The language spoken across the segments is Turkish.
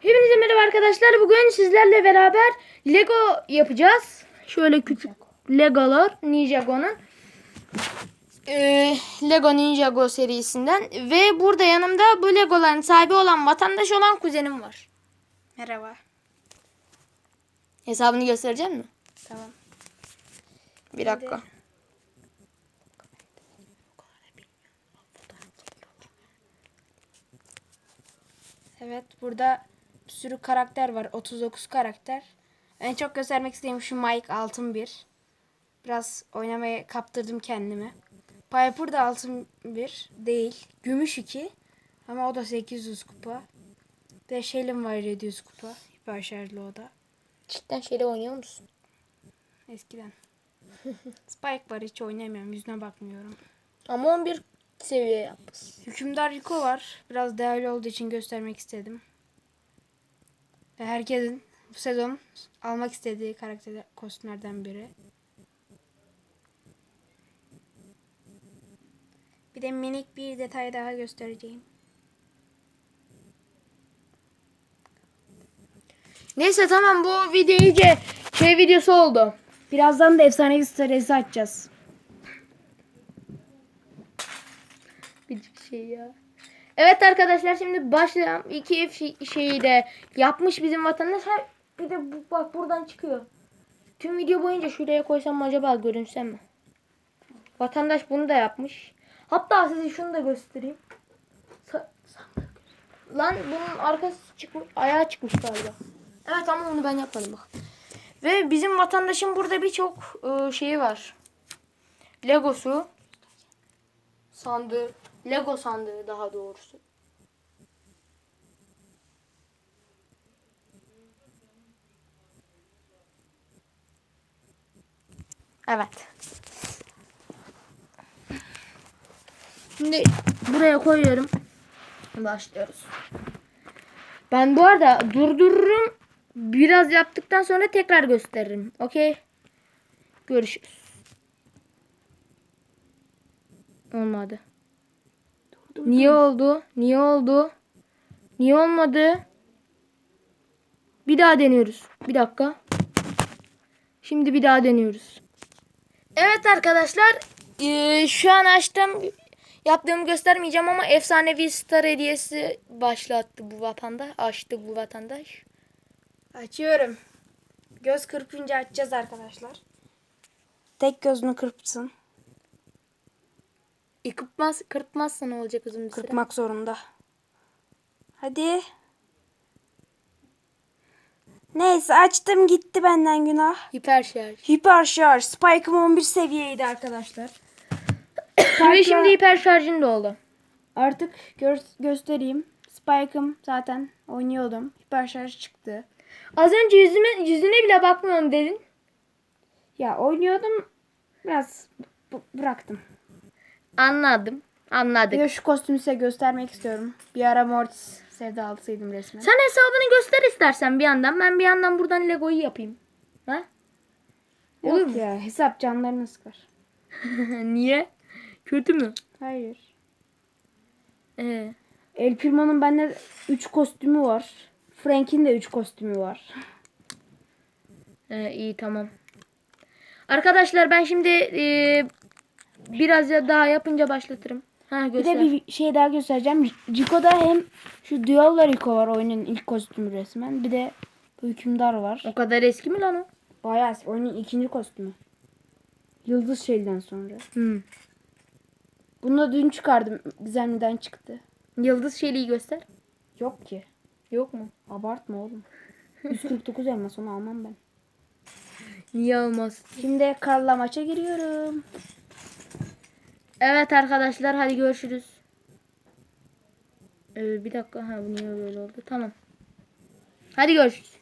Hepinize merhaba arkadaşlar. Bugün sizlerle beraber Lego yapacağız. Şöyle küçük Legolar Ninjago'nun. Ee, Lego Ninjago serisinden. Ve burada yanımda bu Legoların sahibi olan vatandaş olan kuzenim var. Merhaba. Hesabını göstereceğim mi? Tamam. Bir dakika. Evet burada bir sürü karakter var. 39 karakter. En çok göstermek istediğim şu Mike altın bir. Biraz oynamaya kaptırdım kendimi. Piper da altın bir değil. Gümüş 2. Ama o da 800 kupa. Bir de Shelly'm var 700 kupa. Hiper şarjlı o da. Cidden şeyle oynuyor musun? Eskiden. Spike var hiç oynamıyorum. Yüzüne bakmıyorum. Ama 11 seviye yapmışsın. Hükümdar Rico var. Biraz değerli olduğu için göstermek istedim. Ve herkesin bu sezon almak istediği karakter kostümlerden biri. Bir de minik bir detay daha göstereceğim. Neyse tamam bu video iyice şey videosu oldu. Birazdan da efsanevi stresi açacağız. Bir şey ya. Evet arkadaşlar şimdi başlayalım. İki F şeyi de yapmış bizim vatandaş. Ha, bir de bu, bak buradan çıkıyor. Tüm video boyunca şuraya koysam acaba görünsem mi? Vatandaş bunu da yapmış. Hatta size şunu da göstereyim. Sa-. Lan bunun arkası çıkmış, ayağı çıkmış galiba. Evet ama onu ben yapmadım bak. Ve bizim vatandaşın burada birçok e, şeyi var. Legosu, sandığı, Lego sandığı daha doğrusu. Evet. Şimdi buraya koyuyorum. Başlıyoruz. Ben bu arada durdururum. Biraz yaptıktan sonra tekrar gösteririm. Okey. Görüşürüz. Olmadı. Niye oldu? Niye oldu? Niye olmadı? Bir daha deniyoruz. Bir dakika. Şimdi bir daha deniyoruz. Evet arkadaşlar. eee, şu an açtım. Yaptığımı göstermeyeceğim ama efsanevi star hediyesi başlattı bu vatandaş. Açtı bu vatandaş. Açıyorum. Göz kırpınca açacağız arkadaşlar. Tek gözünü kırpsın. E, kırpmaz, kırpmazsa ne olacak uzun bir süre? Kırpmak zorunda. Hadi. Neyse açtım gitti benden günah. Hiper şarj. Hiper şarj. Spike'ım 11 seviyeydi arkadaşlar. Ve şimdi hiper şarjın da oldu. Artık gör- göstereyim. Spike'ım zaten oynuyordum. Hiper şarj çıktı. Az önce yüzüme, yüzüne bile bakmıyorum dedin. Ya oynuyordum. Biraz bıraktım. Anladım. Bir Anladık. de şu kostümü size göstermek istiyorum. Bir ara Mortis sevdalısıydım resmen. Sen hesabını göster istersen bir yandan. Ben bir yandan buradan Lego'yu yapayım. Ha? olur Yok mu? ya hesap canlarını sıkar. Niye? Kötü mü? Hayır. Ee, El Primo'nun bende 3 kostümü var. Frank'in de 3 kostümü var. e, iyi tamam. Arkadaşlar ben şimdi e, biraz ya daha yapınca başlatırım. Ha Bir de bir şey daha göstereceğim. Rico'da hem şu Dual'la Rico var oyunun ilk kostümü resmen. Bir de bu hükümdar var. O kadar eski mi lan o? Bayağı oyunun ikinci kostümü. Yıldız şeyden sonra. Hmm. Bunu da dün çıkardım. Gizemliden çıktı. Yıldız Şeli'yi göster. Yok ki. Yok mu? Abartma oğlum. 149 elmas onu almam ben. Niye olmaz? Şimdi Karla maça giriyorum. Evet arkadaşlar hadi görüşürüz. Ee, bir dakika ha bu niye böyle oldu? Tamam. Hadi görüşürüz.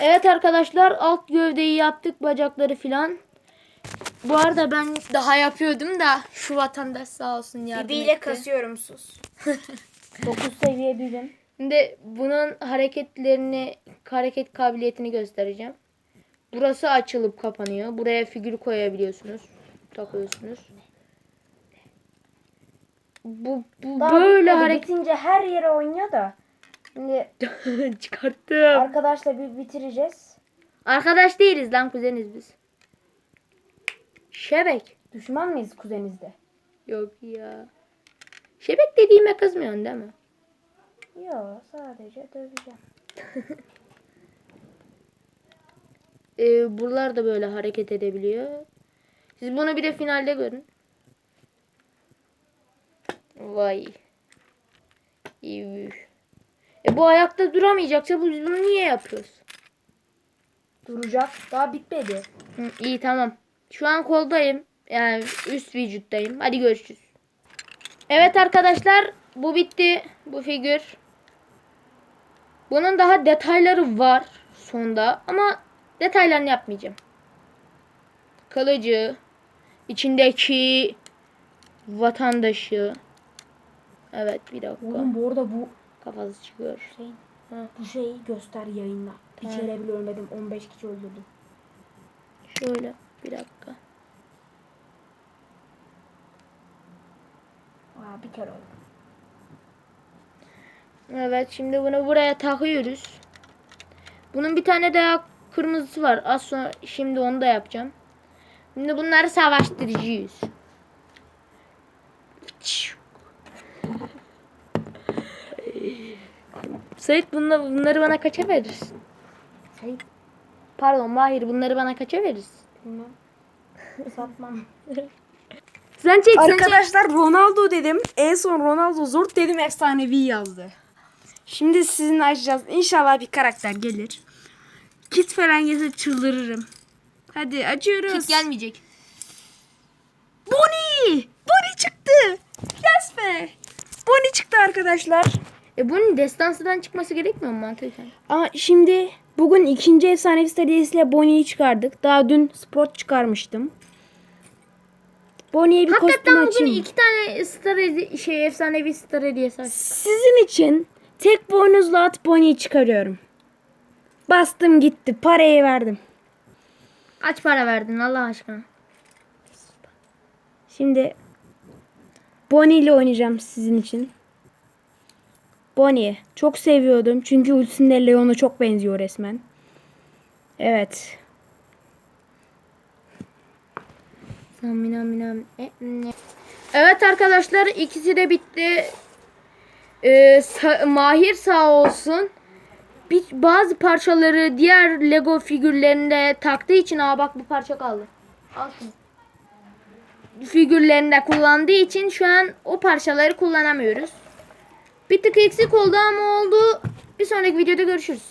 Evet arkadaşlar alt gövdeyi yaptık bacakları filan. Bu arada ben daha yapıyordum da şu vatandaş sağ olsun yardım etti. kasıyorum sus. 9 seviye birim. Şimdi bunun hareketlerini hareket kabiliyetini göstereceğim. Burası açılıp kapanıyor. Buraya figür koyabiliyorsunuz. Takıyorsunuz. Bu, bu böyle hareket bitince her yere oynuyor da Şimdi Çıkarttım. arkadaşla bir bitireceğiz. Arkadaş değiliz lan kuzeniz biz. Şebek. Düşman mıyız kuzenizde? Yok ya. Şebek dediğime kızmıyorsun değil mi? Yok sadece döveceğim. Ee, buralar da böyle hareket edebiliyor. Siz bunu bir de finalde görün. Vay. İyi. E bu ayakta duramayacaksa biz bunu niye yapıyoruz? Duracak. Daha bitmedi. Hı, iyi tamam. Şu an koldayım. Yani üst vücuttayım. Hadi görüşürüz. Evet arkadaşlar bu bitti. Bu figür. Bunun daha detayları var sonda ama detaylarını yapmayacağım. Kılıcı, içindeki vatandaşı. Evet bir dakika. Oğlum bu arada bu Kafası çıkıyor. şey, Ha. bu şeyi göster yayınla. Bir Tamam. kere bile ölmedim. 15 kişi öldürdüm. Şöyle bir dakika. Aa, bir kere öldüm. Evet şimdi bunu buraya takıyoruz. Bunun bir tane daha kırmızısı var. Az sonra şimdi onu da yapacağım. Şimdi bunları savaştıracağız. Sait bunları, bunları bana kaça verirsin? Şey Pardon Mahir bunları bana kaça verirsin? bilmem. Satmam. Sen çek sen çek. Arkadaşlar Ronaldo dedim. En son Ronaldo zor dedim efsanevi yazdı. Şimdi sizinle açacağız. İnşallah bir karakter gelir. Kit falan gelse çıldırırım. Hadi açıyoruz. Kit gelmeyecek. Bonnie! Bonnie çıktı. Yes be. Bonnie çıktı arkadaşlar. E bunun destansıdan çıkması gerekmiyor mu mantıken? Ama şimdi bugün ikinci efsanevi serisiyle Bonnie'yi çıkardık. Daha dün Sport çıkarmıştım. Bonnie'ye bir kostüm Hakikaten bugün açayım. iki tane star şey efsanevi star hediyesi açtım. Sizin için tek boynuzlu at Bonnie'yi çıkarıyorum. Bastım gitti. Parayı verdim. Kaç para verdin Allah aşkına? Şimdi Bonnie ile oynayacağım sizin için. Bonnie. Çok seviyordum. Çünkü ultisinde Leon'a çok benziyor resmen. Evet. E? Evet arkadaşlar ikisi de bitti. Ee, sa- Mahir sağ olsun. Bir, bazı parçaları diğer Lego figürlerinde taktığı için aa bak bu parça kaldı. Al şunu. Figürlerinde kullandığı için şu an o parçaları kullanamıyoruz. Bir tık eksik oldu ama oldu. Bir sonraki videoda görüşürüz.